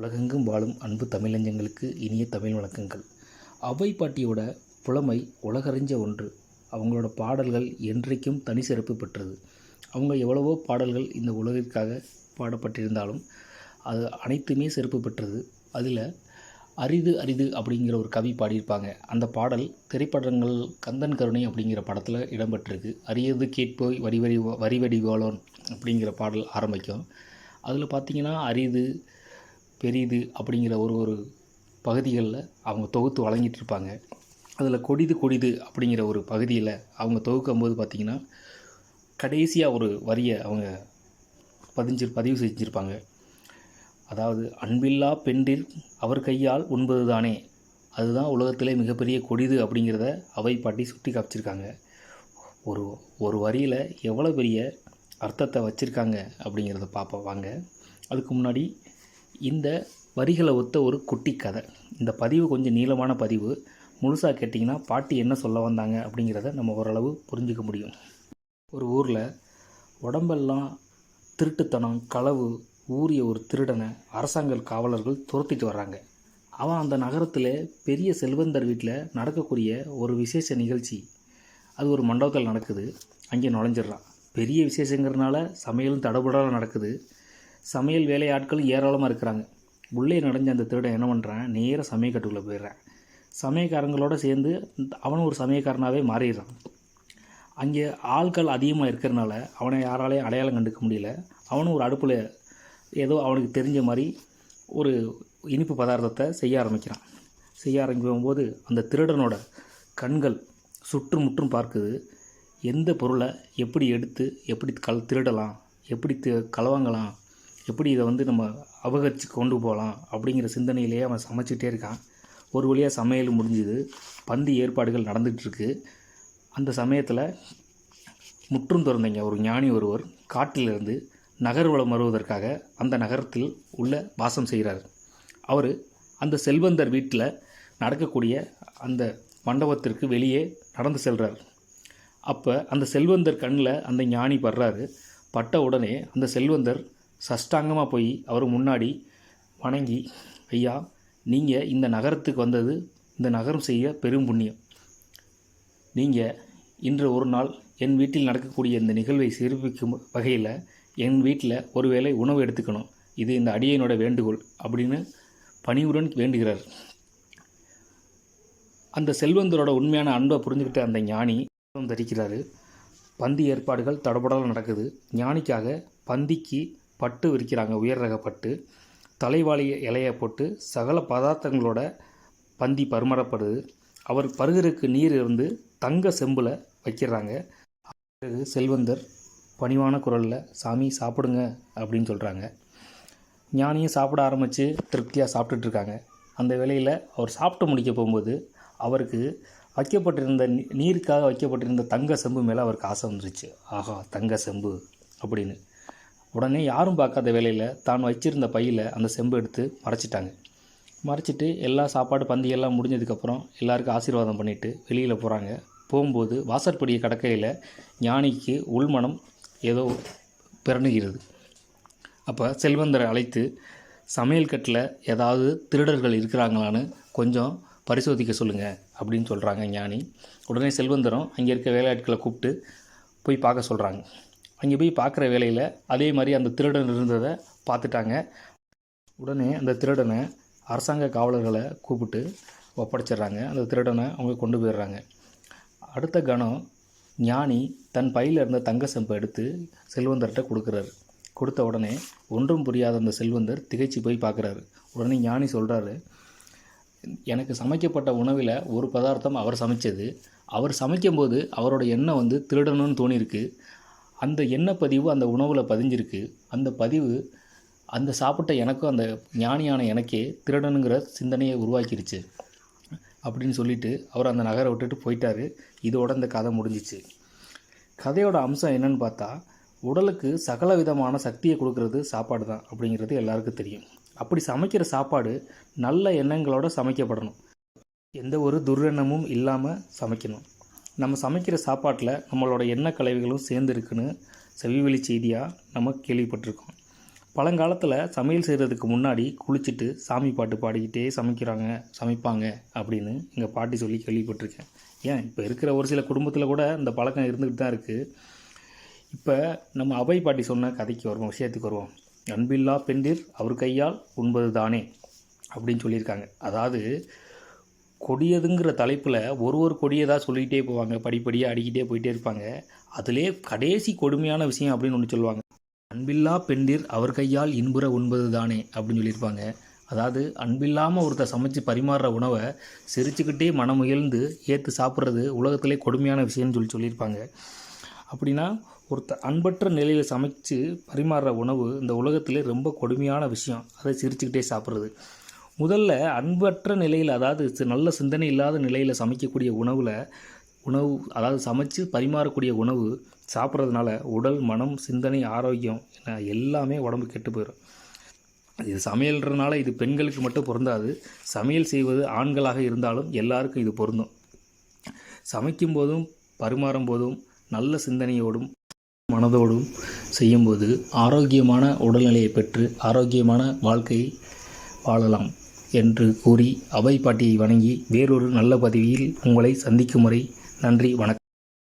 உலகெங்கும் வாழும் அன்பு தமிழஞ்சங்களுக்கு இனிய தமிழ் வணக்கங்கள். அவை பாட்டியோட புலமை உலகறிஞ்ச ஒன்று. அவங்களோட பாடல்கள் என்றைக்கும் தனி சிறப்பு பெற்றது. அவங்க எவ்வளவோ பாடல்கள் இந்த உலகிற்காக பாடப்பட்டிருந்தாலும் அது அனைத்துமே சிறப்பு பெற்றது. அதில் அரிது அரிது அப்படிங்கிற ஒரு கவி பாடியிருப்பாங்க. அந்த பாடல் திரைப்படங்கள் கந்தன் கருணை அப்படிங்கிற படத்தில் இடம்பெற்றிருக்கு. அரியது கேட்போய் வரிவடி வரிவடி வரி கோலோன் அப்படிங்கிற பாடல் ஆரம்பிக்கும். அதில் பார்த்தீங்கன்னா அரிது பெரியது அப்படிங்கிற ஒரு ஒரு பகுதிகளில் அவங்க தொகுத்து வழங்கிட்டு இருப்பாங்க அதில் கொடிது கொடிது அப்படிங்கிற ஒரு பகுதியில் அவங்க தொகுக்கும் போது பார்த்திங்கன்னா கடைசியாக ஒரு வரியை அவங்க பதிஞ்சு பதிவு செஞ்சுருப்பாங்க. அதாவது அன்பில்லா பெண்டில் அவர் கையால் உண்பது தானே அதுதான் உலகத்திலே மிகப்பெரிய கொடிது அப்படிங்கிறத அவை பாட்டி சுட்டி காமிச்சிருக்காங்க. ஒரு ஒரு வரியில் எவ்வளோ பெரிய அர்த்தத்தை வச்சுருக்காங்க அப்படிங்கிறத பார்ப்போம் வாங்க. அதுக்கு முன்னாடி இந்த வரிகளை ஒத்த ஒரு குட்டி கதை. இந்த பதிவு கொஞ்சம் நீளமான பதிவு. முழுசாக கேட்டிங்கன்னா பாட்டி என்ன சொல்ல வந்தாங்க அப்படிங்கிறத நம்ம ஓரளவு புரிஞ்சுக்க முடியும். ஒரு ஊரில் உடம்பெல்லாம் திருட்டுத்தனம் களவு ஊறிய ஒரு திருடனை அரசாங்க காவலர்கள் துரத்திட்டு வர்றாங்க. அவன் அந்த நகரத்தில் பெரிய செல்வந்தர் வீட்டில் நடக்கக்கூடிய ஒரு விசேஷ நிகழ்ச்சி. அது ஒரு மண்டபத்தில் நடக்குது. அங்கே நுழைஞ்சிடுறான். பெரிய விசேஷங்கிறதுனால சமையலும் தடபுடலாம் நடக்குது. சமையல் வேலையாட்களும் ஏராளமாக இருக்கிறாங்க. உள்ளே நுழைஞ்ச அந்த திருடன் என்ன பண்ணுறான் நேராக சமயக்கட்டுக்குள்ளே போயிடுறான். சமயக்காரங்களோட சேர்ந்து அவனும் ஒரு சமயக்காரனாகவே மாறிடுறான். அங்கே ஆட்கள் அதிகமாக இருக்கிறனால அவனை யாராலையும் அடையாளம் கண்டுக்க முடியல. அவனும் ஒரு அடுப்பில் ஏதோ அவனுக்கு தெரிஞ்ச மாதிரி ஒரு இனிப்பு பதார்த்தத்தை செய்ய ஆரம்பிக்கிறான். செய்ய ஆரம்பிக்கும் போது அந்த திருடனோட கண்கள் சுற்றும் பார்க்குது. எந்த பொருளை எப்படி எடுத்து எப்படி கல் திருடலாம் எப்படி தி களவாங்கலாம் எப்படி இதை வந்து நம்ம அவகரித்து கொண்டு போகலாம் அப்படிங்கிற சிந்தனையிலேயே அவன் சமைச்சிட்டே இருக்கான். ஒரு வழியாக சமையல் முடிஞ்சுது. பந்தி ஏற்பாடுகள் நடந்துகிட்ருக்கு. அந்த சமயத்தில் முற்றும் திறந்தீங்க. ஒரு ஞானி ஒருவர் காட்டிலிருந்து நகர்வலம் வருவதற்காக அந்த நகரத்தில் உள்ள வாசம் செய்கிறார். அவர் அந்த செல்வந்தர் வீட்டில் நடக்கக்கூடிய அந்த மண்டபத்திற்கு வெளியே நடந்து செல்கிறார் அப்போ அந்த செல்வந்தர் கண்ணில் அந்த ஞானி படுறாரு. பட்ட உடனே அந்த செல்வந்தர் சஷ்டாங்கமாக போய் அவர் முன்னாடி வணங்கி ஐயா நீங்கள் இந்த நகரத்துக்கு வந்தது இந்த நகரம் செய்ய பெரும் புண்ணியம். நீங்கள் இன்று ஒரு நாள் என் வீட்டில் நடக்கக்கூடிய இந்த நிகழ்வை சிறப்பிக்கும் வகையில் என் வீட்டில் ஒருவேளை உணவு எடுத்துக்கணும். இது இந்த அடியனோட வேண்டுகோள் அப்படின்னு பணிவுடன் வேண்டுகிறார். அந்த செல்வந்தரோட உண்மையான அன்பை புரிஞ்சுக்கிட்ட அந்த ஞானி தரிக்கிறாரு. பந்தி ஏற்பாடுகள் தடபடலாம் நடக்குது. ஞானிக்காக பந்திக்கு பட்டு விரிக்கிறாங்க உயர் ரக பட்டு. தலைவாளி இலையை போட்டு சகல பதார்த்தங்களோட பந்தி பருமரப்படுது அவர் பருகருக்கு நீர் இருந்து தங்க செம்பில் வைக்கிறாங்க. பிறகு செல்வந்தர் பணிவான குரலில் சாமி சாப்பிடுங்க அப்படின்னு சொல்கிறாங்க ஞானியும் சாப்பிட ஆரம்பித்து திருப்தியாக சாப்பிட்டுட்ருக்காங்க அந்த வேளையில் அவர் சாப்பிட்டு முடிக்க போகும்போது அவருக்கு வைக்கப்பட்டிருந்த நீருக்காக வைக்கப்பட்டிருந்த தங்க செம்பு மேலே அவருக்கு ஆசை வந்துருச்சு. ஆஹா தங்க செம்பு அப்படின்னு. உடனே யாரும் பார்க்காத வேலையில் தான் வச்சிருந்த பையில் அந்த செம்பு எடுத்து மறைச்சிட்டாங்க. மறைச்சிட்டு எல்லா சாப்பாடு பந்தியெல்லாம் முடிஞ்சதுக்கப்புறம் எல்லாருக்கும் ஆசீர்வாதம் பண்ணிவிட்டு வெளியில் போகிறாங்க போகும்போது வாசற்படியை கடக்கையில் ஞானிக்கு உள்மனம் ஏதோ பிறணுகிறது. அப்போ செல்வந்தரை அழைத்து சமையல் கட்டில் ஏதாவது திருடர்கள் இருக்கிறாங்களான்னு கொஞ்சம் பரிசோதிக்க சொல்லுங்கள் அப்படின்னு சொல்கிறாங்க ஞானி. உடனே செல்வந்தரம் அங்கே இருக்க வேலையாட்களை கூப்பிட்டு போய் பார்க்க சொல்கிறாங்க அங்கே போய் பார்க்குற வேலையில் அதே மாதிரி அந்த திருடன் இருந்ததை பார்த்துட்டாங்க. உடனே அந்த திருடனை அரசாங்க காவலர்களை கூப்பிட்டு ஒப்படைச்சிடுறாங்க. அந்த திருடனை அவங்க கொண்டு போயிடுறாங்க. அடுத்த கணம் ஞானி தன் பையில் இருந்த தங்க செம்பை எடுத்து செல்வந்தர்கிட்ட கொடுக்குறாரு. கொடுத்த உடனே ஒன்றும் புரியாத அந்த செல்வந்தர் திகைச்சு போய் பார்க்குறாரு. உடனே ஞானி சொல்கிறாரு எனக்கு சமைக்கப்பட்ட உணவில் ஒரு பதார்த்தம் அவர் சமைச்சது. அவர் சமைக்கும்போது அவரோட எண்ணம் வந்து திருடணும்னு தோணியிருக்கு. அந்த எண்ணெய் பதிவு அந்த உணவில் பதிஞ்சிருக்கு. அந்த பதிவு அந்த சாப்பிட்ட எனக்கும் அந்த ஞானியான எனக்கே திருடனுங்கிற சிந்தனையை உருவாக்கிருச்சு. அப்படின்னு சொல்லிட்டு அவர் அந்த நகரை விட்டுட்டு போயிட்டாரு. இதோட இந்த கதை முடிஞ்சிச்சு. கதையோட அம்சம் என்னன்னு பார்த்தா உடலுக்கு சகல விதமான சக்தியை கொடுக்கறது சாப்பாடு தான் அப்படிங்கிறது எல்லாருக்கும் தெரியும். அப்படி சமைக்கிற சாப்பாடு நல்ல எண்ணங்களோட சமைக்கப்படணும். எந்த ஒரு துர்எண்ணமும் இல்லாமல் சமைக்கணும். நம்ம சமைக்கிற சாப்பாட்டில் நம்மளோட எண்ணெய் கலவைகளும் சேர்ந்துருக்குன்னு செவிவெளி செய்தியாக நம்ம கேள்விப்பட்டிருக்கோம். பழங்காலத்தில் சமையல் செய்கிறதுக்கு முன்னாடி குளிச்சுட்டு சாமி பாட்டு பாடிக்கிட்டே சமைக்கிறாங்க சமைப்பாங்க அப்படின்னு எங்கள் பாட்டி சொல்லி கேள்விப்பட்டிருக்கேன். ஏன்? இப்போ இருக்கிற ஒரு சில குடும்பத்தில் கூட இந்த பழக்கம் இருந்துக்கிட்டு தான் இருக்குது இப்போ நம்ம அபை பாட்டி சொன்ன கதைக்கு வருவோம் விஷயத்துக்கு வருவோம். அன்பில்லா பெண்டிர் அவர் கையால் உண்பது தானே அப்படின்னு சொல்லியிருக்காங்க. அதாவது கொடியதுங்கிற தலைப்பில் ஒரு ஒரு கொடியதாக சொல்லிக்கிட்டே போவாங்க. படிப்படியாக அடிக்கிட்டே போயிட்டே இருப்பாங்க. அதிலே கடைசி கொடுமையான விஷயம் அப்படின்னு ஒன்று சொல்லுவாங்க. அன்பில்லா பெண்டிர் அவர் கையால் இன்புற உண்பது தானே அப்படின்னு சொல்லியிருப்பாங்க. அதாவது அன்பில்லாமல் ஒருத்தர் சமைச்சு பரிமாறுற உணவை சிரிச்சுக்கிட்டே மனமுயர்ந்து ஏற்று சாப்பிட்றது உலகத்திலே கொடுமையான விஷயம்னு சொல்லி சொல்லியிருப்பாங்க. அப்படின்னா ஒருத்தர் அன்பற்ற நிலையில் சமைச்சு பரிமாறுற உணவு இந்த உலகத்திலே ரொம்ப கொடுமையான விஷயம். அதை சிரிச்சுக்கிட்டே சாப்பிட்றது. முதல்ல அன்பற்ற நிலையில் அதாவது சி- நல்ல சிந்தனை இல்லாத நிலையில் சமைக்கக்கூடிய உணவில் உணவு அதாவது சமைச்சு பரிமாறக்கூடிய உணவு சாப்பிட்றதுனால உடல் மனம் சிந்தனை ஆரோக்கியம் என எல்லாமே உடம்பு கெட்டு போயிடும் இது சமையல்ன்றனால இது பெண்களுக்கு மட்டும் பொருந்தாது. சமையல் செய்வது ஆண்களாக இருந்தாலும் எல்லாருக்கும் இது பொருந்தும். சமைக்கும் போதும் பரிமாறும் போதும் நல்ல சிந்தனையோடும் மனதோடும் செய்யும்போது ஆரோக்கியமான உடல்நிலையை பெற்று ஆரோக்கியமான வாழ்க்கையை வாழலாம். என்று கூறி அவை பாட்டியை வணங்கி வேறொரு நல்ல பதிவில் உங்களை சந்திக்கும் வரை நன்றி வணக்கம்.